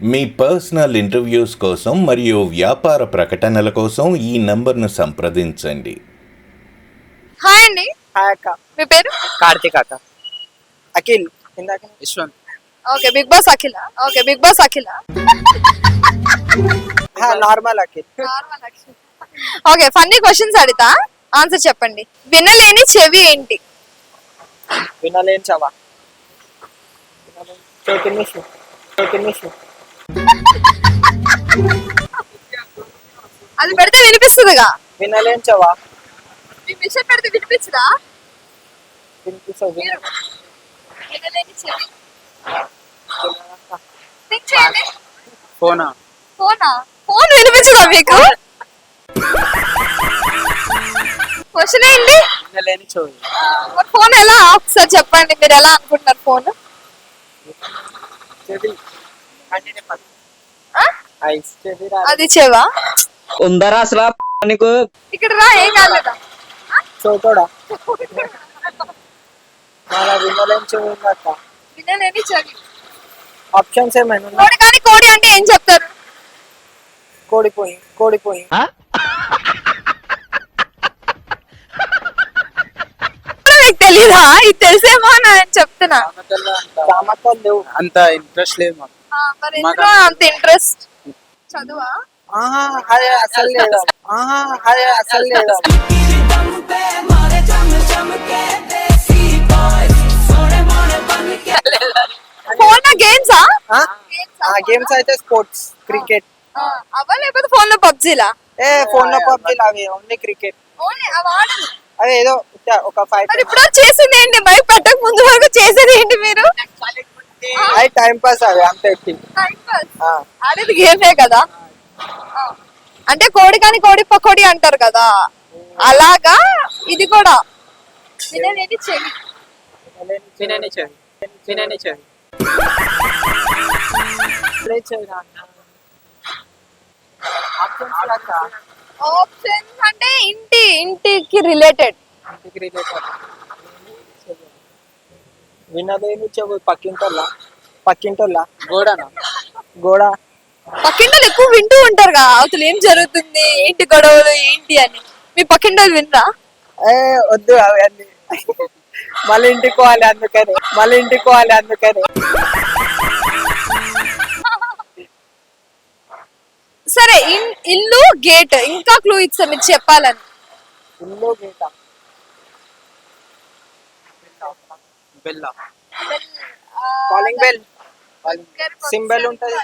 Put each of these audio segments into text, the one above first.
మీ personal interviews కోసం మరియు వ్యాపార ప్రకటనల కోసం ఈ నంబర్ను సంప్రదించండి. హాయ్ అండి. హాయ్ అక్క. మీ పేరు? కార్తీక్ అక్క. అఖిల్. ఇందాక Yashwant okay Bigg Boss Akhila? Okay Bigg Boss Akhila? Normal Akhil. Okay funny questions అడుగుతా. ఆన్సర్ చెప్పండి. వినలేని చెవి ఏంటి? వినలేని చవా. చోటు మిషన్ అది పెడితే వినిపిస్తుందిగా. వినలేని చవా మీ మిషన్ పెడితే వినిపించదా? వినిపిస్తుంది వినలేని చెవి థింక్ చేయండి. ఫోనా? ఫోనా? ఫోన్ వినిపించదా మీకు? క్వశ్చన్ ఏంటి వినలేని చెవి మరి ఫోన్ ఎలా ఒకసారి చెప్పండి మీరు ఎలా అనుకుంటున్నారు ఫోన్? చెవి అది చెవా? ఉందరా అసలు నీకు? ఇక్కడ రా ఏం కాలేదా? చోటోడా? మన వినలేని చెవి ఉంది అక్క వినలేని చెవి. ఆప్షన్స్ ఏమైనా ఉన్నాయి? కోడి కానీ కోడి అంటే ఏం చెప్తారు? కోడిపోయి కోడిపోయి మీకు తెలీదా? ఇది తెలిసేమో అని నేను చెప్తున్నా. అంత ఇంట్రెస్ట్ లేదు మాకు. మరి ఎందులో అంత ఇంట్రెస్ట్ చదువా? ఆహా అదే అసలు లేదు. ఆహా అదే అసలు లేదు. ఫోన్ గేమ్సా ఆ? ఆ? గేమ్స్ అయితే స్పోర్ట్స్ క్రికెట్ అవా? లేకపోతే ఫోన్లో పబ్జీలా ఏ ఫోన్లో పబ్జీ అవి ఓన్లీ క్రికెట్ అవి ఏదో ఒక ఫైవ్ మరి ఇప్పుడు చేసింది ఏంటి? బయట పెట్టక ముందు వరకు చేసేది ఏంటి మీరు? అవి టైం పాస్ అవి అంతే. ఆడేది గేమే కదా. అంటే కోడి కానీ కోడి పకోడి అంటారు కదా? అలాగా? ఇది కూడా. వినలేని చెవి. వినని చెవి. వినని చెవి. ఆప్షన్ అంటే ఇంటి ఇంటికి రిలేటెడ్ వినలేని చెవి పక్కింటోళ్ళ పక్కింటోళ్ళ. గోడనా? గోడ. పక్కింటలు ఎక్కువ వింటూ ఉంటారు కదా అవతల ఏం జరుగుతుంది? ఏంటి గొడవలు? ఏంటి అని. మీ పక్కింటలు వినరా? ఏ వద్దు అవి అన్ని మళ్ళీ ఇంటికి పోవాలి అందుకని. మళ్ళీ ఇంటికి పోవాలి అందుకని. సరే ఇన్- ఇల్లు గేట్. ఇంకా క్లూ ఇచ్చా మీరు చెప్పాలని. ఇల్లు గీత బెల్ల. కాలింగ్ బెల్ సింబల్ ఉంటది.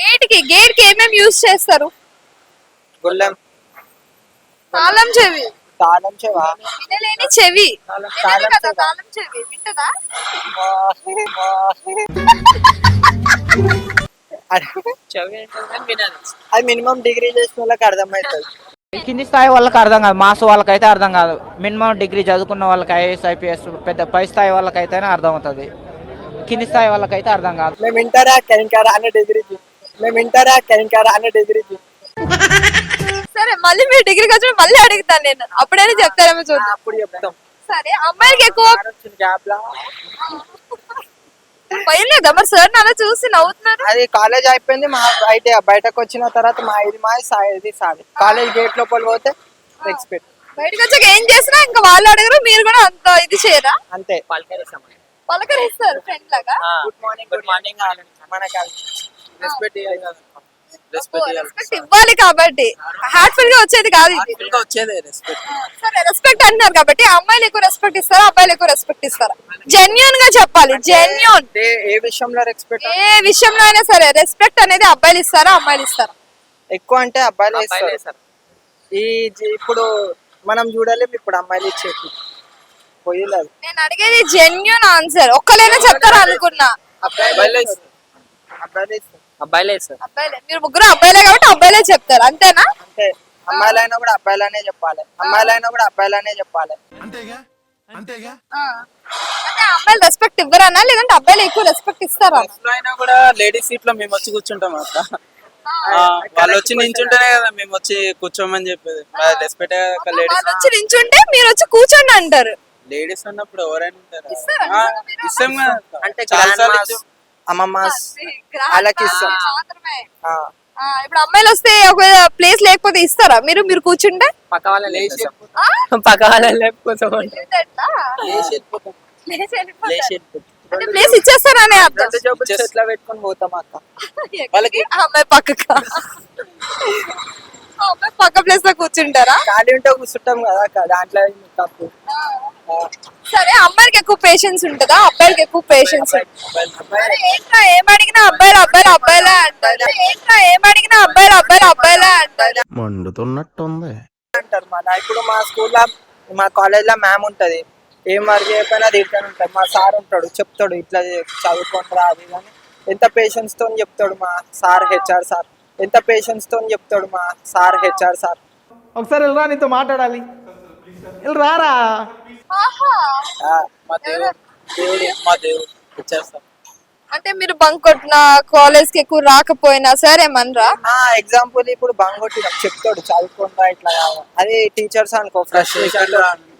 గేట్కి గేట్కి ఏమేమి యూజ్ చేస్తారు? గొల్లెం. తాళం చెవి. తాళం చెవా? వినలేని చెవి. తాళం- చెవి. తాళం చెవి. వింటదా? అది మినిమం డిగ్రీ చేసిన వాళ్ళకి అర్థమవుతుంది. కింది స్థాయి వాళ్ళకి అర్థం కాదు. మాస్ వాళ్ళకైతే అర్థం కాదు. మినిమం డిగ్రీ చదువుకున్న వాళ్ళకి ఐఏఎస్ ఐపీఎస్ పెద్ద పై స్థాయి వాళ్ళకైతేనే అర్థం అవుతుంది. కింది స్థాయి వాళ్ళకైతే అర్థం కాదు. మేము ఇంటరా కెంకారా అనే డిగ్రీ మేము ఇంటరా కెంకారా అనే డిగ్రీ సరే మళ్ళీ మీరు డిగ్రీకి వచ్చి మళ్ళీ అడుగుతాను నేను. అప్పుడైనా చెప్తారేమో చూద్దాం. అప్పుడు చెప్తాం. సరే అమ్మాయిలకి ఎక్కువ పోయలేదా మరి సార్ అలా చూసి నవ్వుతున్నారు అది కాలేజ్ అయిపోయింది మా బయట బయటకు వచ్చిన తర్వాత మా ఇది మా ఇది సాది కాలేజ్ గేట్ లోపల పోతే ఎక్స్పెక్ట్ బయటకు వచ్చాక ఏం చేసినా ఇంకా వాళ్ళు అడగరు మీరు కూడా అంత ఇది చేయరా? అంతే. పలకరిస్తారు ఫ్రెండ్ లాగా? గుడ్ మార్నింగ్ గుడ్ మార్నింగ్ మనకి రెస్పెక్ట్ రెస్పెక్ట్ ఇవ్వాలి కాబట్టి. హార్ట్ఫుల్గా వచ్చేది కాదు రెస్పెక్ట్ సరే రెస్పెక్ట్ అంటున్నారు కాబట్టి అమ్మాయిలు ఎక్కువ రెస్పెక్ట్ ఇస్తారా అబ్బాయిలు ఎక్కువ రెస్పెక్ట్ ఇస్తారా? జెన్యున్గా చెప్పాలి జెన్యున్ ఏ విషయంలో రెస్పెక్ట్ ఏ విషయంలో అయినా సరే రెస్పెక్ట్ అనేది అబ్బాయిలు ఇస్తారా అమ్మాయిలు ఇస్తారా? ఎక్కువ అంటే అబ్బాయిలు ఇస్తారు. ఈ జీ- ఇప్పుడు మనం చూడలేము ఇప్పుడు అమ్మాయిలు ఇచ్చేది. పోయిలేదు నేను అడిగేది జెన్యున్ ఆన్సర్ ఒక్కలైనా చెప్తారా అనుకున్నా? అబ్బాయిలే ఇస్తారు. అబ్బాయిలు ఇస్తారు. అబ్బాయిలే సార్. అబ్బాయిలే. మీరు ముగ్గురు అబ్బాయిలే కాబట్టి అబ్బాయిలే చెప్తారు. అంతేనా? అంటే అమ్మాయిలైనా కూడా అబ్బాయిలనే చెప్పాలి. అమ్మాయిలైనా కూడా అబ్బాయిలనే చెప్పాలి. ఆ. అంటే అమ్మాయిలు రెస్పెక్ట్ ఇవ్వరనా? లేదంటే అబ్బాయిలు ఎక్కువ రెస్పెక్ట్ ఇస్తారా? అయినా కూడా లేడీస్ సీట్లో మేము వచ్చి కూర్చుంటాం అక్క. ఆ, వాళ్ళు వచ్చి నించుంటేనే కదా మేము వచ్చి కూర్చోమని చెప్పేది. రెస్పెక్ట్ లేడీస్ వచ్చి నించుంటే మీరు వచ్చి కూర్చోండి అంటారు. లేడీస్ ఉన్నప్పుడు ఎవరైనా ఉంటారు? ఇస్తారా? ఆ, నిజంగా మీరు? ఇస్తాం కదా. అంటే చాలా సార్లు ఇచ్చాం. ఇస్తాం. ఆ, ఇప్పుడు అమ్మాయిలు వస్తే ఒక ప్లేస్ లేకపోతే ఇస్తారా? మీరు మీరు కూర్చుంటే? పక్క వాళ్ళ లేచి ఆ? పక్క వాళ్ళ లేకపోతాం ప్లేస్ ఇచ్చేస్తారనే అర్థం రెండు జబ్బులు చేతిలో పెట్టుకొని పోతాం అక్క. వాళ్ళకి అమ్మాయి అమ్మాయి పక్క ప్లేస్లో కూర్చుంటారా? ఖాళీ ఉంటే కూర్చుంటాం కదా దాంట్లో తప్పు. సరే అమ్మాయికి ఎక్కువ పేషెన్స్ ఉంటుందా? అబ్బాయిలకి ఎక్కువ పేషెన్స్ ఏంట్రా ఏం అడిగినా అబ్బాయిలు అబ్బాయిలు అబ్బాయిలే అంటారు. ఏంట్రా ఏం అడిగినా అబ్బాయిలు అబ్బాయిలు అబ్బాయిలే అంటారు. మండుతున్నట్టుంది. అంటారు మన ఇప్పుడు మా స్కూల్లో మా కాలేజ్లో మ్యామ్ ఉంటది. ఏం వర్క్ చేయకపోయినా తింటాను ఉంటాడు మా సార్ ఉంటాడు చెప్తాడు ఇట్లా చదువుకుంటారా అది కానీ ఎంత పేషెన్స్తో చెప్తాడు మా సార్ హెచ్ఆర్ సార్ ఎంత పేషెన్స్తో చెప్తాడు మా సార్ హెచ్ఆర్ సార్. ఒకసారి వెళ్ళరా నీతో మాట్లాడాలి. రారా ఆహా. ఆ, మా దేవుడు దేవుడు మా దేవుడు ఇచ్చేస్తాం అంటే మీరు బంక్ కొట్టిన కాలేజ్కి ఎక్కువ రాకపోయినా సరే మనరా ఆ ఎగ్జాంపుల్ ఇప్పుడు బంగొట్టి చెప్తాడు చదువుకుంటా ఇట్లా అదే టీచర్స్ అనుకో ఫ్రస్ట్రేషన్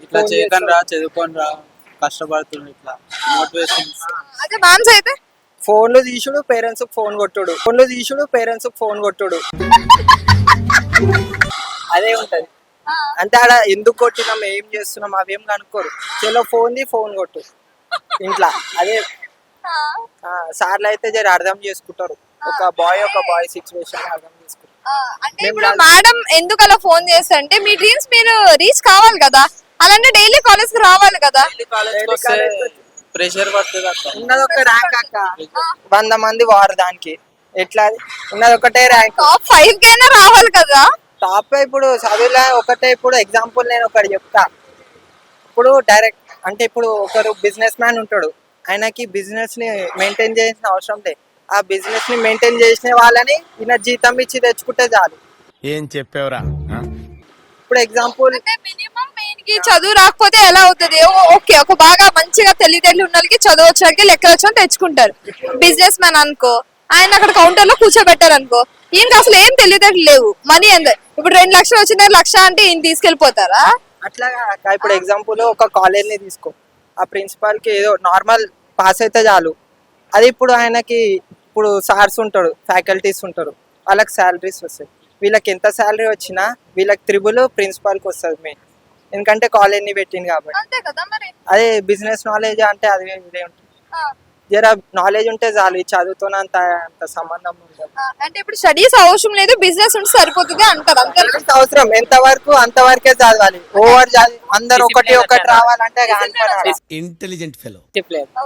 ఇట్లా చేయకండి రా చదువుకోండి రా కష్టపడుతుండ్రు ఇట్లా మోటివేషన్ అదే మ్యామ్స్ అయితే? ఫోన్లు తీసుడు పేరెంట్స్ ఫోన్ కొట్టుడు. ఫోన్లు తీసుడు పేరెంట్స్ ఫోన్ కొట్టుడు. అదే ఉంటది. అంటే ఆడ ఎందుకు కొట్టినాం ఏం చేస్తున్నాం అవేం కనుక్కోరు. చలో ఫోన్ ది ఫోన్ కొట్టు. ఇంట్లో. అదే. ఆ, సార్లు అయితే జర అర్థం చేసుకుంటారు. ఒక బాయ్ ఒక బాయ్ సిచ్యువేషన్ అర్థం చేసుకుంటారు. ఆ, అంటే ఇప్పుడు మేడం ఎందుకు అలా ఫోన్ చేస్తా అంటే మీ డ్రీమ్స్ మీరు రీచ్ కావాలి కదా. అలాంటి డైలీ కాలేజ్కి రావాలి కదా. ప్రెషర్ పడుతుంది అక్క. ఉన్నది ఒక ర్యాంక్ అక్క. వంద మంది వారు దానికి. ఎట్లా అది? ఉన్నది ఒకటే ర్యాంక్ టాప్ ఫైవ్ కైనా రావాలి కదా? టాప్ ఇప్పుడు చదువులే ఒకటే ఇప్పుడు ఎగ్జాంపుల్ నేను ఒకటి చెప్తా. ఇప్పుడు డైరెక్ట్ అంటే ఇప్పుడు ఒకరు బిజినెస్ మ్యాన్ ఉంటాడు. ఆయనకి బిజినెస్ని మెయింటైన్ చేయాల్సిన అవసరం లేదు ఆ బిజినెస్ని మెయింటైన్ చేసిన వాళ్ళని ఈయన జీతం ఇచ్చి తెచ్చుకుంటే చాలు. ఏం చెప్పావురా? ఇప్పుడు ఎగ్జాంపుల్ వాళ్ళకి చదువు రాకపోతే ఎలా అవుతుంది? ఓ- ఓకే ఒక బాగా మంచిగా తెలివితేటలు ఉన్న వాళ్ళకి చదువు వచ్చాక లెక్కలు వచ్చి తెచ్చుకుంటారు. బిజినెస్ మ్యాన్ అనుకో ఆయన అక్కడ కౌంటర్లో కూర్చోబెట్టారు అనుకో ఈయనకి అసలు ఏం తెలివితేటలు లేవు? మనీ ఎంత ఇప్పుడు రెండు లక్షలు వచ్చిన లక్ష అంటే ఈయన తీసుకెళ్ళిపోతారా అట్లా ఇప్పుడు ఎగ్జాంపుల్ ఒక కాలేజ్ని తీసుకో. ఆ ప్రిన్సిపాల్కి ఏదో నార్మల్ పాస్ అయితే చాలు. అది ఇప్పుడు ఆయనకి ఇప్పుడు సార్స్ ఉంటాడు ఫ్యాకల్టీస్ ఉంటారు. వాళ్ళకి శాలరీస్ వస్తాయి. వీళ్ళకి ఎంత శాలరీ వచ్చినా వీళ్ళకి త్రిబుల్ ప్రిన్సిపాల్కి వస్తుంది మెయిన్ ఎందుకంటే కాలేజ్ని పెట్టింది కాబట్టి. అంతే కదా మరి? అదే బిజినెస్ నాలెడ్జ్ అంటే అది ఇదే ఉంటుంది. ఆ, జర నాలెడ్జ్ ఉంటే చాలు ఈ చదువుతో అంత అంత సంబంధం ఉంటుంది ఆ, అంటే ఇప్పుడు స్టడీస్ అవసరం లేదు బిజినెస్ ఉంటే సరిపోతుంది అంటారు అంతే అవసరం ఎంత వరకు అంత వరకే చదవాలి. ఓవర్ చదివి అందరు ఒకటి ఒకటి రావాలంటే కాని ఇంటెలిజెంట్ ఫెలో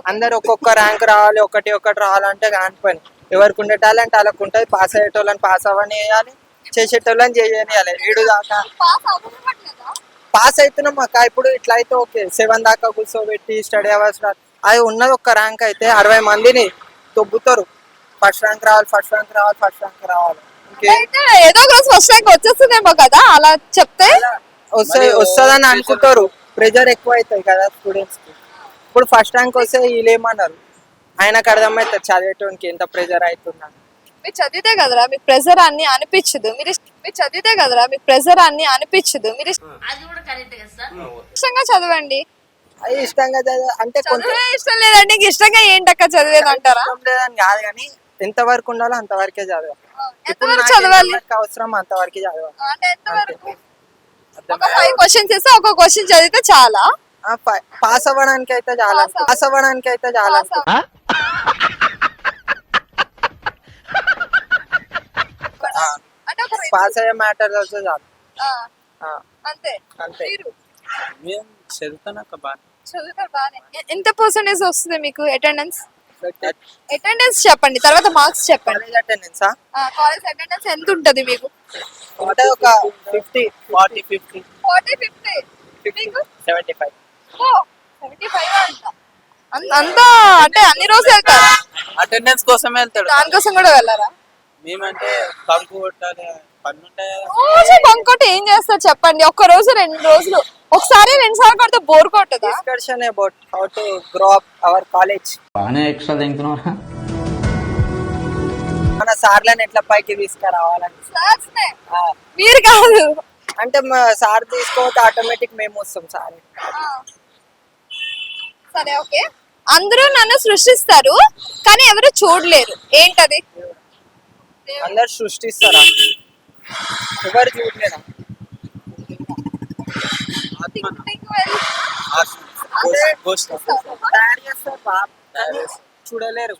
అందరు ఒక్కొక్క ర్యాంక్ రావాలి ఒకటి ఒకటి రావాలంటే కాని పని. ఎవరికి ఉండే టాలెంట్ వాళ్ళకి ఉంటుంది పాస్ అయ్యేటోళ్ళని పాస్ అవ్వని వేయాలి చేసేటోళ్ళని చేయనియాలి ఏడు దాకా పాస్ అవ్వట్లేదా పాస్ అవుతున్నాం అక్క ఇప్పుడు ఇట్లా అయితే ఓకే. సెవెన్ దాకా కూర్చోబెట్టి స్టడీ అవర్స్ అది ఉన్నది ఒక్క ర్యాంక్ అయితే అరవై మందిని తొబ్బుతారు. ఫస్ట్ ర్యాంక్ రావాలి ఫస్ట్ ర్యాంక్ రావాలి ఫస్ట్ ర్యాంక్ రావాలి. ఏదో ఒక రోజు ఫస్ట్ ర్యాంక్ వచ్చేస్తుందేమో కదా అలా చెప్తే? వస్తుంది వస్తుందని అనుకుంటారు. ప్రెజర్ ఎక్కువ అవుతాయి కదా స్టూడెంట్స్కి. ఇప్పుడు ఫస్ట్ ర్యాంక్ వస్తే వీళ్ళు ఏమన్నారు? ఆయనకు అర్థమవుతుంది చదివేటోనికి ఎంత ప్రెజర్ అవుతుందని. మీరు చదివితే కదరా మీకు ప్రెజర్ అన్ని అనిపించదు. మీరు మీరు చదివితే కదరా మీకు ప్రెజర్ అన్ని అనిపించదు. మీరు ఇష్ట- ఇష్టంగా చదవండి. అది ఇష్టంగా చదివే అంటే కొంచెం చదివే ఇష్టం లేదండి. ఇంక ఇష్టంగా ఏంటక్క చదివేది అంటారా? ఇష్టం లేదని కాదు కానీ ఎంత వరకు ఉండాలో అంతవరకే చదవాలి. ఇప్పుడు ఎంతవరకు నాకు చదవాలి? ఎంతవరకు అవసరం అంతవరకు చదవాలి. అంటే ఎంతవరకు ఒక ఫైవ్ క్వశ్చన్స్ ఇస్తే ఒక క్వశ్చన్ చదివితే చాలా. పాస్ అవ్వడానికి అయితే చాలా Pass పాస్ అవ్వడానికి అయితే చాలా Pass అంటే ఒక రెండు- పాస్ అయ్యే మ్యాటర్ వస్తే చాలు. ఆ, ఆ, అంతే. అంతే. మేము చదువుతానక్క బాగా. చదువుతారు బాగానే. ఎ- ఎంత పర్సెంటేజ్ వస్తుంది మీకు అటెండెన్స్ అటెండెన్స్ చెప్పండి తర్వాత మార్క్స్ చెప్పండి. కాలేజ్ అటెండెన్స్ కాలేజ్ అటెండెన్స్ ఎంత ఉంటది మీకు? అంటే ఒక fifty forty fifty forty fifty మీకు? సెవెంటీ ఫైవ్ సెవెంటీ ఫైవ్ అంట. అం- అంతా అంటే అన్ని రోజులు వెళ్తారా? అటెండెన్స్ కోసమే వెళ్తాడు. దానికోసం కూడా వెళ్ళారా? మేమంటే కొట్టాలి పన్ను కదా. రోజు బంకొట్టి ఏం చేస్తారు చెప్పండి? ఒక్క రోజు రెండు రోజులు. ఒకసారి రెండు సార్లు కొడితే bore కొట్టదా? Discussion about how to grow up our college బాగానే ఎక్స్ట్రా తింటున్నారా మన సార్లను ఎట్లా పైకి తీసుకురావాలని. మీరు కాదు. అంటే మా సార్ తీసుకోకపోతే ఆటోమేటిక్ మేము వస్తాం సార్. సరే ఓకే. అందరూ నన్ను సృష్టిస్తారు కానీ ఎవరు చూడలేరు. ఏంటది? అందరు సృష్టిస్తారా? ఎవరు కానీ చూడలేరు.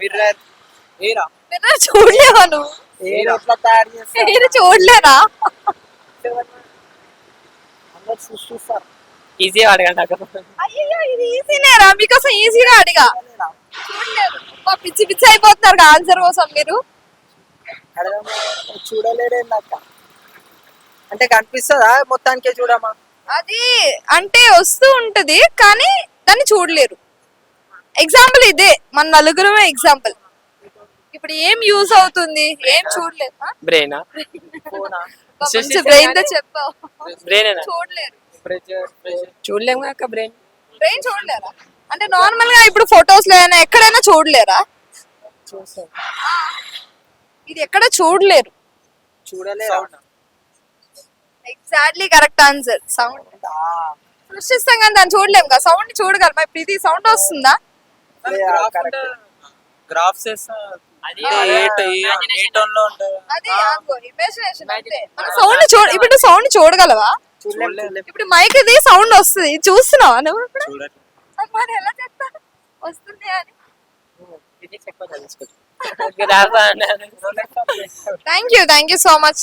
మిర్రర్ ఏరా? మీరు చూడలేవా నువ్వు? ఏరు? ఎట్లా తయారు చేస్తారు? మీరు చూడలేరా అందరు సృష్టిస్తారు. ఈజీ అడగండి అక్కడ. అయ్యో ఇది ఈజీనేరా మీకోసం ఈజీగా అడిగా. మా పిచ్చి పిచ్చి అయిపోతున్నారు ఆన్సర్ కోసం మీరు. నాకు అంటే కనిపిస్తుందా? మొత్తానికే చూడమా? అది అంటే వస్తూ ఉంటది కానీ దాన్ని చూడలేరు. ఎగ్జాంపుల్ ఇదే మన నలుగురమే ఎగ్జాంపుల్ ఇప్పుడు ఏం యూజ్ అవుతుంది? ఏం చూడలేదు? బ్రెయిన్ ఫోనా మంచి బ్రెయిన్తో చెప్పావు. చూడలేరు. చూడలేము అక్క బ్రెయిన్ బ్రెయిన్ చూడలేరా? అంటే నార్మల్గా ఇప్పుడు ఫొటోస్లో అయినా ఎక్కడైనా చూడలేరా? ఇది ఎక్కడ చూడలేరు. చూడలేరా. ఎగ్జాక్ట్లీ కరెక్ట్ ఆన్సర్ సౌండ్ సృష్టిస్తాం కానీ దాన్ని చూడలేము కదా. సౌండ్ చూడగలం ఇప్పుడు ఇది సౌండ్ వస్తుందా? గ్రాఫ్స్ సౌండ్ చూడ ఇప్పుడు సౌండ్ చూడగలవా? ఇప్పుడు మైక్ ఇది సౌండ్ వస్తుంది. చూస్తున్నావా నువ్వు ఇప్పుడు? మరి ఎలా చెప్తాను వస్తుంది అని. Thank you thank you so much